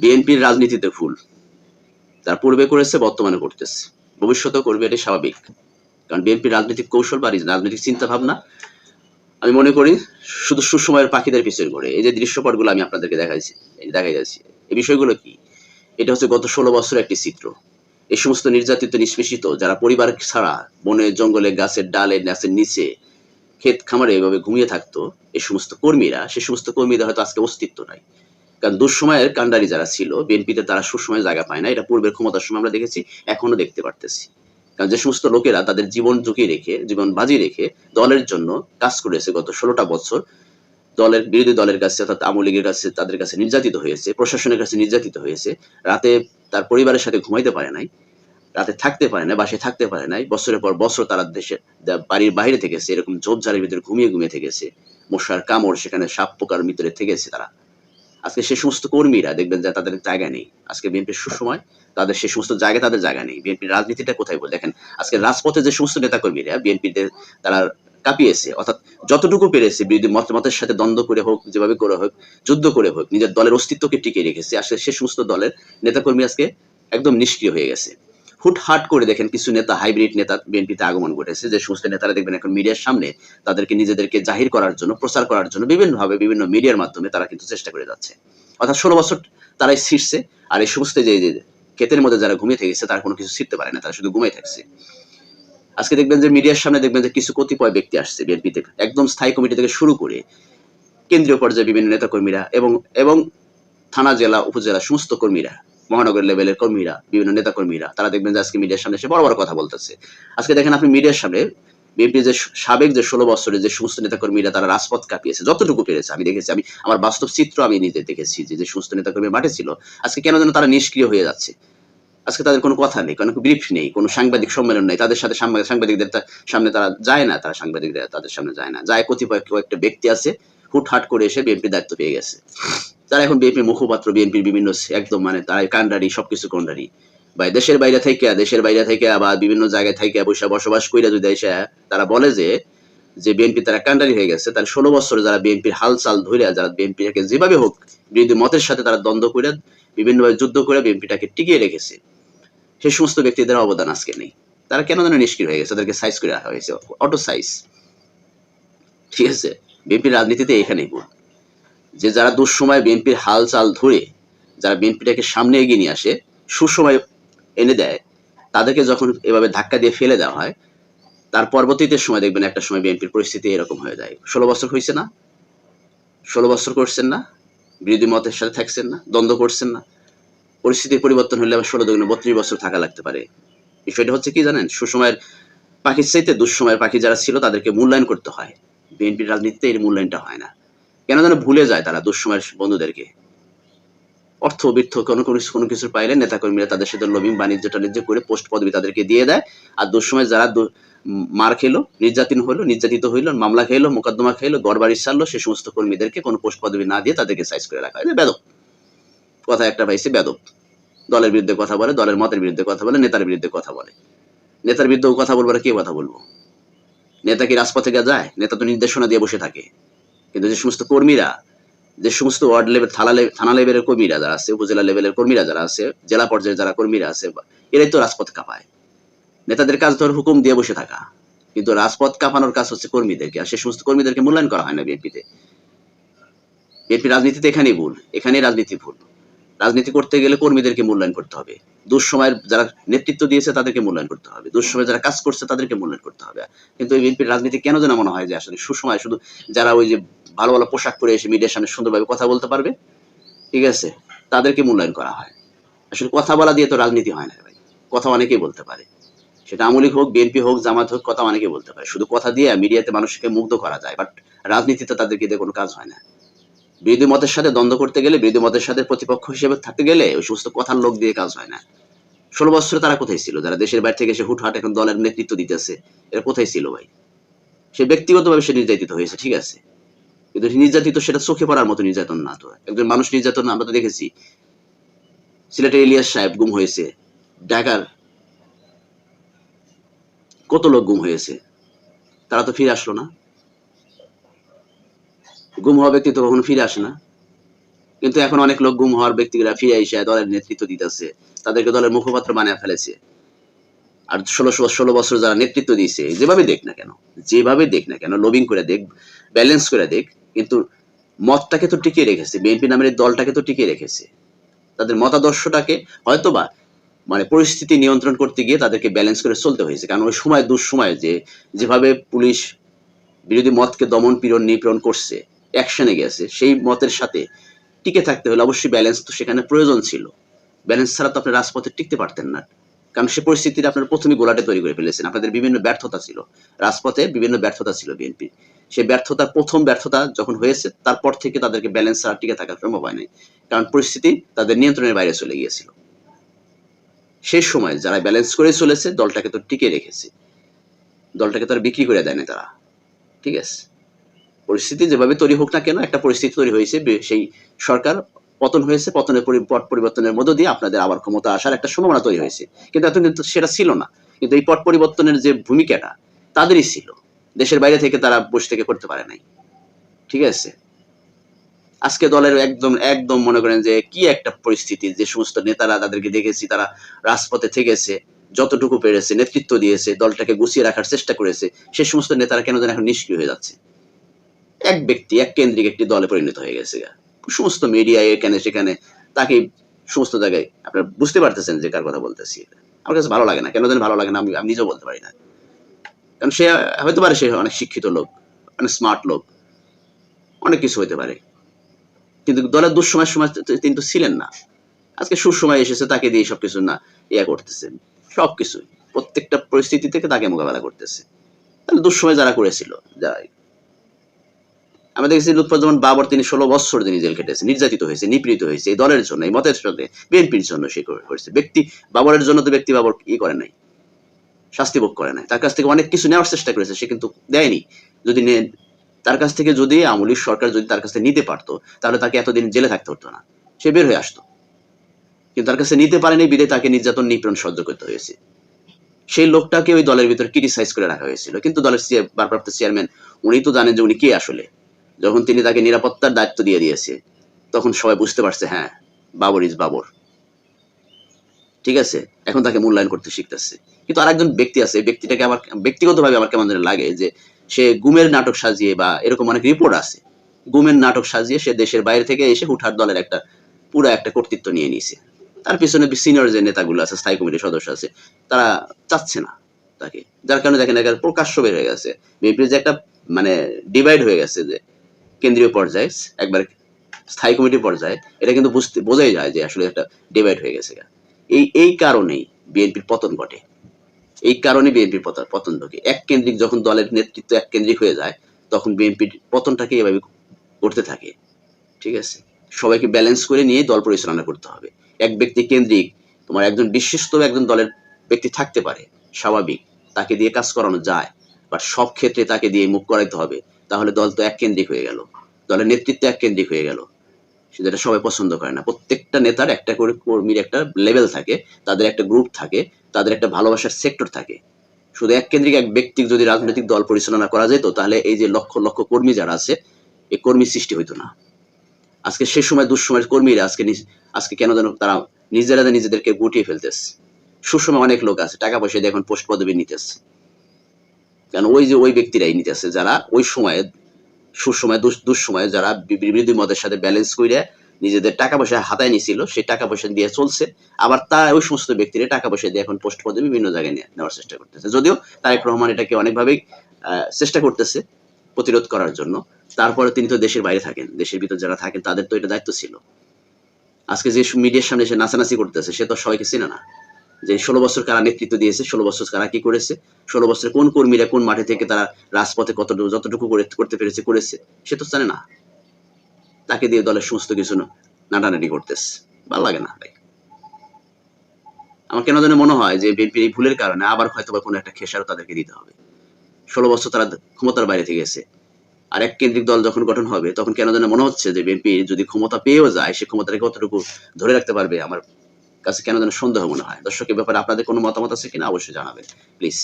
বিএনপির রাজনীতিতে ভুল। তার পূর্বে করেছে, বর্তমানে করতেছে। ভবিষ্যতেও করবে এটি স্বাভাবিক। কারণ বিএনপির রাজনৈতিক কৌশল বা রাজনৈতিক চিন্তা ভাবনা আমি মনে করি, শুধু সুসময়ের পাখিদের পিছনে করে এই যে দৃশ্যপটগুলো আমি আপনাদেরকে দেখাইছি দেখাই যাচ্ছি এই বিষয়গুলো কি? এটা হচ্ছে গত ষোলো বছরের একটি চিত্র। এই সমস্ত নির্যাতিত, নিষ্পেষিত, যারা পরিবার ছাড়া বনে, জঙ্গলে, গাছের ডালে, গাছের নিচে, ক্ষেত খামারে এভাবে ঘুমিয়ে থাকতো, এই সমস্ত কর্মীরা, সে সমস্ত কর্মীদের হয়তো আজকে অস্তিত্ব নাই। কারণ দুঃসময়ের কাণ্ডারি যারা ছিল, বিএনপিতে তারা সুসময় জায়গা পায় না। এটা পূর্বের ক্ষমতার সময় আমরা দেখেছি, এখনও দেখতে পারতেছি। কারণ যে সমস্ত লোকেরা তাদের জীবন ঝুঁকি রেখে, জীবন বাজি রেখে দলের জন্য কাজ করেছে গত ষোলোটা বছর। দলের, বিরোধী দলের কাছে অর্থাৎ আওয়ামী লীগের কাছে তাদের কাছে নির্যাতিত হয়েছে, প্রশাসনের কাছে নির্যাতিত হয়েছে। রাতে তার পরিবারের সাথে ঘুমাইতে পারে নাই, রাতে থাকতে পারে না বাসায় থাকতে পারে নাই। বছরের পর বছর তারা দেশে, দা- বাড়ির বাইরে থেকেছে, এরকম ঝোপঝাড়ের ভিতরে ঘুমিয়ে ঘুমিয়ে থেকেছে। মশার কামড় সেখানে সাপ পোকার ভিতরে থেকেছে তারা। আজকে সে সমস্ত কর্মীরা দেখবেন যে তাদের জায়গা নেই। আজকে বিএনপির সুসময় তাদের সে সমস্ত জায়গায় তাদের জায়গা নেই। বিএনপির রাজনীতিটা কোথায় বলে দেখেন, আজকে রাজপথে যে সমস্ত নেতাকর্মীরা বিএনপিতে তারা কাঁপিয়েছে, অর্থাৎ যতটুকু পেরেছে, বিরোধী মত মতের সাথে দ্বন্দ্ব করে হোক, যেভাবে করে হোক, যুদ্ধ করে হোক, নিজের দলের অস্তিত্বকে টিকিয়ে রেখেছে। আসলে সে সমস্ত দলের নেতাকর্মী আজকে একদম নিষ্ক্রিয় হয়ে গেছে। হুটহাট করে দেখেন কিছু নেতা হাইব্রিড নেতা বিএনপিতে আগমন ঘটেছে, যে সমস্ত নেতারা দেখবেন এখন মিডিয়ার সামনে তাদেরকে নিজেদেরকে জাহির করার জন্য, প্রচার করার জন্য বিভিন্নভাবে বিভিন্ন মিডিয়ার মাধ্যমে তারা কিন্তু চেষ্টা করে যাচ্ছে। অর্থাৎ ষোলো বছর তারাই ছিঁড়ছে, আর এই সমস্ত যে ক্ষেতের মধ্যে যারা ঘুমিয়ে থেকেছে তারা কোনো কিছু ছিঁড়তে পারে না, তারা শুধু ঘুমিয়ে থাকছে। আজকে দেখবেন যে মিডিয়ার সামনে দেখবেন যে কিছু কতিপয় ব্যক্তি আসছে বিএনপিতে একদম স্থায়ী কমিটি থেকে শুরু করে কেন্দ্রীয় পর্যায়ে বিভিন্ন নেতাকর্মীরা এবং এবং থানা, জেলা, উপজেলা, সমস্ত কর্মীরা। মহানগর লেভেলের কর্মীরা, বিভিন্ন নেতাকর্মীরা, তারা দেখবেন যে আজকে মিডিয়ার সামনে এসে বড় বড় কথা বলতেছে। আজকে দেখেন আপনি মিডিয়ার সামনে বিএনপি যে সাবেক যে ষোলো বছরের যে সমস্ত নেতাকর্মীরা, তারা রাজপথ কাঁপিয়েছে, যতটুকু পেরেছে আমি দেখেছি। আমি আমার বাস্তব চিত্র আমি নিজে দেখেছি যে যে সমস্ত নেতাকর্মী মাঠে ছিল, আজকে কেন যেন তারা নিষ্ক্রিয় হয়ে যাচ্ছে? আজকে তাদের কোনো কথা নেই, কোনো ব্রিফ নেই, কোনো সাংবাদিক সম্মেলন নেই। তাদের সাথে সাংবাদিক সাংবাদিকদের সামনে তারা যায় না, তারা সাংবাদিকদের তাদের সামনে যায় না। যায় কতিপয় কয়েকটা ব্যক্তি আছে, হুটহাট করে এসে বিএনপি দায়িত্ব পেয়ে গেছে। তারা এখন বিএনপির মুখপাত্র বিএনপির বিভিন্ন একদম মানে তারা কান্ডারি সবকিছু কন্ডারি বা দেশের বাইরে থেকে, দেশের বাইরে থেকে বা বিভিন্ন জায়গায় থেকে বসে বসবাস করে যদি এসে তারা বলে যে যে বিএনপি তারা কান্ডারি হয়ে গেছে তার ষোলো বছরে যারা বিএনপির হাল চাল ধরে যারা বিএনপিটাকে যেভাবে হোক, বিরোধী মতের সাথে তারা দ্বন্দ্ব করে বিভিন্নভাবে যুদ্ধ করে বিএনপিটাকে টিকিয়ে রেখেছে। সেই সমস্ত ব্যক্তিদের অবদান আজকে নেই। তারা কেন যেন নিষ্ক্রিয় হয়ে গেছে? তাদেরকে সাইজ করে রাখা হয়েছে। অটো সাইজ ঠিক আছে? বিএনপির রাজনীতিতে এখানেই ভুল যে যারা দুঃসময় বিএনপির হাল চাল ধরে, যারা বিএনপিটাকে সামনে এগিয়ে নিয়ে আসে, সুসময় এনে দেয়, তাদেরকে যখন এভাবে ধাক্কা দিয়ে ফেলে দেওয়া হয়, তার পরবর্তীতে সময় দেখবেন একটা সময় বিএনপির পরিস্থিতি এরকম হয়ে যায়। ষোলো বছর হয়েছে না, ষোলো বছর করছেন না, বিরোধী মতের সাথে থাকছেন না, দ্বন্দ্ব করছেন না। পরিস্থিতির পরিবর্তন হলে আবার ষোলো দুগুণ বত্রিশ বছর থাকা লাগতে পারে। বিষয়টা হচ্ছে কি জানেন, সুসময়ের পাখির চাইতে দুঃসময়ের পাখি যারা ছিল, তাদেরকে মূল্যায়ন করতে হয়। বিএনপির রাজনীতিতে এর মূল্যায়নটা হয় না। কেন যেন ভুলে যায় তারা দুঃসময়ের বন্ধুদেরকে। অর্থ বৃত্ত কোনো কোনো কোনো কিছু পাইলে নেতাকর্মীরা তাদের সাথে লবিং বাণিজ্য টাণিজ্য করে পোস্ট পদবি তাদেরকে দিয়ে দেয়। আর দুঃসময় যারা মার খেলো নির্যাতন হইল নির্যাতিত হইল, মামলা খেলো, মোকদ্দমা খেলো গড় বাড়ি সারলো, সে সমস্ত কর্মীদেরকে কোনো পোস্ট পদবি না দিয়ে তাদেরকে সাইজ করে রাখা হয়। বেদক কথা একটা পাইছে বেদক দলের বিরুদ্ধে কথা বলে, দলের মতের বিরুদ্ধে কথা বলে, নেতার বিরুদ্ধে কথা বলে। নেতার বিরুদ্ধে কথা বলব কে কথা বলব? নেতা কি রাজপথে যায়? নেতা তো নির্দেশনা দিয়ে বসে থাকে। কিন্তু যে সমস্ত কর্মীরা, যে সমস্ত ওয়ার্ড লেভেল, থানা থানা লেভেলের কর্মীরা যারা আছে, উপজেলা লেভেলের কর্মীরা যারা আছে, জেলা পর্যায়ে যারা কর্মীরা আছে, এরাই তো রাজপথ কাঁপায়। নেতাদের কাজ ধর হুকুম দিয়ে বসে থাকা। কিন্তু রাজপথ কাঁপানোর কাজ হচ্ছে কর্মীদেরকে, আর সে সমস্ত কর্মীদেরকে মূল্যায়ন করা হয় না বিএনপিতে। বিএনপি রাজনীতিতে এখানেই ভুল, এখানেই রাজনীতি ভুল। রাজনীতি করতে গেলে কর্মীদেরকে মূল্যায়ন করতে হবে। দুঃসময়ের যারা নেতৃত্ব দিয়েছে তাদেরকে মূল্যায়ন করতে হবে। দুঃসময়ে যারা কাজ করছে তাদেরকে মূল্যায়ন করতে হবে। কিন্তু এই বিএনপির রাজনীতি কেন যেন মনে হয় যে আসলে সুসময় শুধু যারা ওই যে ভালো ভালো পোশাক পরে এসে মিডিয়ার সামনে সুন্দরভাবে কথা বলতে পারবে, ঠিক আছে? তাদেরকে মূল্যায়ন করা হয়। আসলে কথা বলা দিয়ে তো রাজনীতি হয় না ভাই। কথা অনেকেই বলতে পারে। সেটা আমলিক হোক, বিএনপি হোক, জামাত হোক, কথা অনেকেই বলতে পারে। শুধু কথা দিয়ে মিডিয়াতে মানুষকে মুগ্ধ করা যায়। বাট রাজনীতিতে তাদেরকে দিয়ে কোনো কাজ হয় না। বিরোধী মতের সাথে দ্বন্দ্ব করতে গেলে বিরোধী মতের সাথে প্রতিপক্ষ হিসেবে থাকতে গেলে ওই সমস্ত কথার লোক দিয়ে কাজ হয় না। ষোলো বছরে তারা কোথায় ছিল? যারা দেশের বাইরে থেকে এসে হুটহাট এখন দলের নেতৃত্ব দিতেছে, এরা কোথায় ছিল ভাই? সে ব্যক্তিগতভাবে সে নির্যাতিত হয়েছে, ঠিক আছে। কিন্তু নির্যাতিত সেটা চোখে পড়ার মতো নির্যাতন না তো। একজন মানুষ নির্যাতন আমরা তো দেখেছি। সিলেটের ইলিয়াস সাহেব গুম হয়েছে। ঢাকার কত লোক গুম হয়েছে? তারা তো ফিরে আসলো না। গুম হওয়া ব্যক্তি তো কখনো ফিরে আসে না। কিন্তু এখন অনেক লোক গুম হওয়ার ব্যক্তিরা ফিরে এসে দলের নেতৃত্ব দিতেছে, তাদেরকে দলের মুখপাত্র বানিয়ে ফেলেছে। আর ষোলো ষোলো বছর যারা নেতৃত্ব দিয়েছে, যেভাবে দেখ না কেন, যেভাবে দেখ না কেন লবিং করে দেখ ব্যালেন্স করে দেখ, কিন্তু মতটাকে তো টিকিয়ে রেখেছে বিএনপি নামের দলটাকে তো টিকিয়ে রেখেছে। তাদের মতাদর্শটাকে হয়তোবা মানে পরিস্থিতি নিয়ন্ত্রণ করতে গিয়ে তাদেরকে ব্যালেন্স করে চলতে হয়েছে। কারণ ওই সময় দুঃসময় যে, যেভাবে পুলিশ বিরোধী মতকে দমন পীড়ন নিপীড়ন করছে অ্যাকশনে গেছে, সেই মতের সাথে টিকে থাকতে হলে অবশ্যই ব্যালেন্স তো সেখানে প্রয়োজন ছিল। ব্যালেন্স ছাড়া তো আপনি রাজপথে টিকতে পারতেন না। কারণ সে পরিস্থিতিতে আপনার প্রথমে গোলাটে তৈরি করে ফেলেছেন। আপনাদের বিভিন্ন ব্যর্থতা ছিল। রাজপথে বিভিন্ন ব্যর্থতা ছিল বিএনপি সেই ব্যর্থতার প্রথম ব্যর্থতা যখন হয়েছে, তারপর থেকে তাদেরকে ব্যালেন্স ছাড়া টিকে থাকা সম্ভব হয়নি কারণ পরিস্থিতি তাদের নিয়ন্ত্রণের বাইরে চলে গিয়েছিল। সেই সময় যারা ব্যালেন্স করে চলেছে, দলটাকে তো টিকে রেখেছে। দলটাকে তারা বিক্রি করে দেয়নি তারা। ঠিক আছে? পরিস্থিতি যেভাবে তৈরি হোক না কেন, একটা পরিস্থিতি তৈরি হয়েছে সেই সরকার পতন হয়েছে, পতনের পট পরিবর্তনের মধ্য দিয়ে আপনাদের আবার ক্ষমতা আসার একটা সম্ভাবনা তৈরি হয়েছে। কিন্তু এত কিন্তু সেটা ছিল না। কিন্তু এই পট পরিবর্তনের যে ভূমিকাটা, তাদেরই ছিল। দেশের বাইরে থেকে তারা বসে থেকে করতে পারে নাই। ঠিক আছে? আজকে দলের একদম একদম মনে করেন যে কি একটা পরিস্থিতি, যে সমস্ত নেতারা তাদেরকে দেখেছি, তারা রাজপথে থেকেছে, যতটুকু পেরেছে, নেতৃত্ব দিয়েছে, দলটাকে গুছিয়ে রাখার চেষ্টা করেছে, সে সমস্ত নেতারা কেন যেন এখন নিষ্ক্রিয় হয়ে যাচ্ছে? এক ব্যক্তি, এক কেন্দ্রিক একটি দলে পরিণত হয়ে গেছে সমস্ত মিডিয়ায় এখানে সেখানে তাকে সমস্ত জায়গায় আপনারা বুঝতে পারতেছেন যে কার কথা বলতেছি আমার কাছে ভালো লাগে না। কেন যেন ভালো লাগে না, আমি আমি নিজেও বলতে পারি না। কারণ সে, হয়তো পারে সে অনেক শিক্ষিত লোক, অনেক স্মার্ট লোক, অনেক কিছু হইতে পারে। কিন্তু দলের দুঃসময়ের সময় তিনি তো ছিলেন না। আজকে সুসময় এসেছে, তাকে দিয়ে সবকিছু না, ইয়া করতেছেন সবকিছু, প্রত্যেকটা পরিস্থিতি থেকে তাকে মোকাবেলা করতেছে। তাহলে দুঃসময় যারা করেছিল, যারা আমরা দেখেছি লুৎফুজ্জামান বাবর, তিনি ষোলো বছর তিনি জেল খেটেছে, নির্যাতিত হয়েছে, নিপীড়িত হয়েছে, এই দলের জন্য, এই মতের সাথে বিএনপির জন্য সে করেছে। ব্যক্তি বাবরের জন্য তো ব্যক্তি বাবর ই করে নাই, শাস্তি ভোগ করে নাই। তার কাছ থেকে অনেক কিছু নেওয়ার চেষ্টা করেছে, সে কিন্তু দেয়নি। যদি তার কাছ থেকে যদি আমলিক সরকার যদি তার কাছ থেকে নিতে পারতো, তাহলে তাকে এতদিন জেলে থাকতে হতো না। সে বের হয়ে আসতো। কিন্তু তার কাছে নিতে পারেনি বিদে তাকে নির্যাতন, নিপীড়ন সহ্য করতে হয়েছে। সেই লোকটাকে ওই দলের ভিতর ক্রিটিসাইজ করে রাখা হয়েছিল। কিন্তু দলের ভারপ্রাপ্ত চেয়ারম্যান উনি তো জানেন যে উনি কে আসলে। যখন তিনি তাকে নিরাপত্তার দায়িত্ব দিয়ে দিয়েছে, তখন সবাই বুঝতে পারছে হ্যাঁ বাবর ইজ বাবর। ঠিক আছে? এখন তাকে মূল্যায়ন করতে শিখতেছে। কিন্তু আরেকজন ব্যক্তি আছে ব্যক্তিটাকে আমার ব্যক্তিগতভাবে আমার কেমন যেন লাগে যে, সে গুমের নাটক সাজিয়ে বা এরকম অনেক রিপোর্ট আছে। গুমের নাটক সাজিয়ে সে দেশের বাইরে থেকে এসে হুঠার দলের একটা, পুরো একটা কর্তৃত্ব নিয়ে নিয়েছে। তার পিছনে সিনিয়র যে নেতাগুলো আছে, স্থায়ী কমিটির সদস্য আছে, তারা চাচ্ছে না তাকে। যার কারণে দেখেন একেবারে প্রকাশ্য হয়ে গেছে। বিএনপির যে একটা মানে ডিভাইড হয়ে গেছে যে কেন্দ্রীয় পর্যায়ে, একবার স্থায়ী কমিটি পর্যায়ে, এটা কিন্তু বুঝতে বোঝাই যায় যে আসলে একটা ডিভাইড হয়ে গেছে এই এই কারণেই বিএনপির পতন ঘটে। এই কারণে বিএনপির পতন পতন ঘটে। এক কেন্দ্রিক যখন দলের নেতৃত্ব এক কেন্দ্রিক হয়ে যায়, তখন বিএনপির পতনটাকে এভাবে করতে থাকে। ঠিক আছে? সবাইকে ব্যালেন্স করে নিয়ে দল পরিচালনা করতে হবে। এক ব্যক্তি কেন্দ্রিক, তোমার একজন বিশিষ্ট একজন দলের ব্যক্তি থাকতে পারে, স্বাভাবিক। তাকে দিয়ে কাজ করানো যায়। বা সব ক্ষেত্রে তাকে দিয়ে মুখ করাইতে হবে। তাহলে দল তো এক কেন্দ্রিক হয়ে গেল। দলের নেতৃত্ব এক কেন্দ্রিক হয়ে গেল। সেটা সবাই পছন্দ করে না। প্রত্যেকটা নেতার একটা করে কর্মীর একটা লেভেল থাকে, তাদের একটা গ্রুপ থাকে, তাদের একটা ভালোবাসার সেক্টর থাকে। শুধু এক কেন্দ্রিক এক ব্যক্তি যদি রাজনৈতিক দল পরিচালনা করা যেত, তাহলে এই যে লক্ষ লক্ষ কর্মী যারা আছে এই কর্মী সৃষ্টি হইতো না। আজকে সে সময় দুঃসময়ের কর্মীরা আজকে আজকে কেন যেন তারা নিজেরা নিজেদেরকে গুটিয়ে ফেলতেছে। সুসময় অনেক লোক আছে, টাকা পয়সা দিয়ে এখন পোস্ট পদবি নিতেছে। কারণ ওই যে ওই ব্যক্তিরাই নিতেছে যারা ওই সময়ে, সুসময় দুঃসময়ে যারা বিরোধী মতের সাথে ব্যালেন্স করে নিজেদের টাকা পয়সা হাতায় নিছিল সেই টাকা পয়সা দিয়ে চলছে। আবার তা ওই সমস্ত ব্যক্তিরা টাকা পয়সা দিয়ে এখন পোস্ট পদে বিভিন্ন জায়গায় নিয়ে- নেওয়ার চেষ্টা করতেছে। যদিও তারেক রহমান এটাকে অনেকভাবেই চেষ্টা করতেছে প্রতিরোধ করার জন্য। তারপরে তিনি তো দেশের বাইরে থাকেন। দেশের ভিতর যারা থাকেন তাদের তো এটা দায়িত্ব ছিল। আজকে যে মিডিয়ার সামনে এসে নাচানাচি করতেছে, সে তো সবাইকে চেনে না। যে ষোলো বছর কারা নেতৃত্ব দিয়েছে, ষোলো বছর কারা কি করেছে, ষোলো বছরে কোন কর্মীরা কোন মাঠে থেকে তারা রাজপথে কতটুকু যতটুকু করতে পেরেছে, করেছে, সে তো জানে না। তাকে দিয়ে দলের সমস্ত কিছু নাটানাটি করতেছে। ভালো লাগে না আমার কেন যেন মনে হয় যে বিএনপির এই ভুলের কারণে আবার হয়তো বা কোনো একটা খেসারও তাদেরকে দিতে হবে। ষোলো বছর তারা ক্ষমতার বাইরে থেকে গেছে। আর এক কেন্দ্রিক দল যখন গঠন হবে, তখন কেন যেন মনে হচ্ছে যে বিএনপি যদি ক্ষমতা পেয়েও যায়, সে ক্ষমতাটাকে কতটুকু ধরে রাখতে পারবে, আমার কাছে কেন যেন সন্দেহ মনে হয়। দর্শকের ব্যাপারে আপনাদের কোনো মতামত আছে কিনা? অবশ্যই জানাবেন। প্লিজ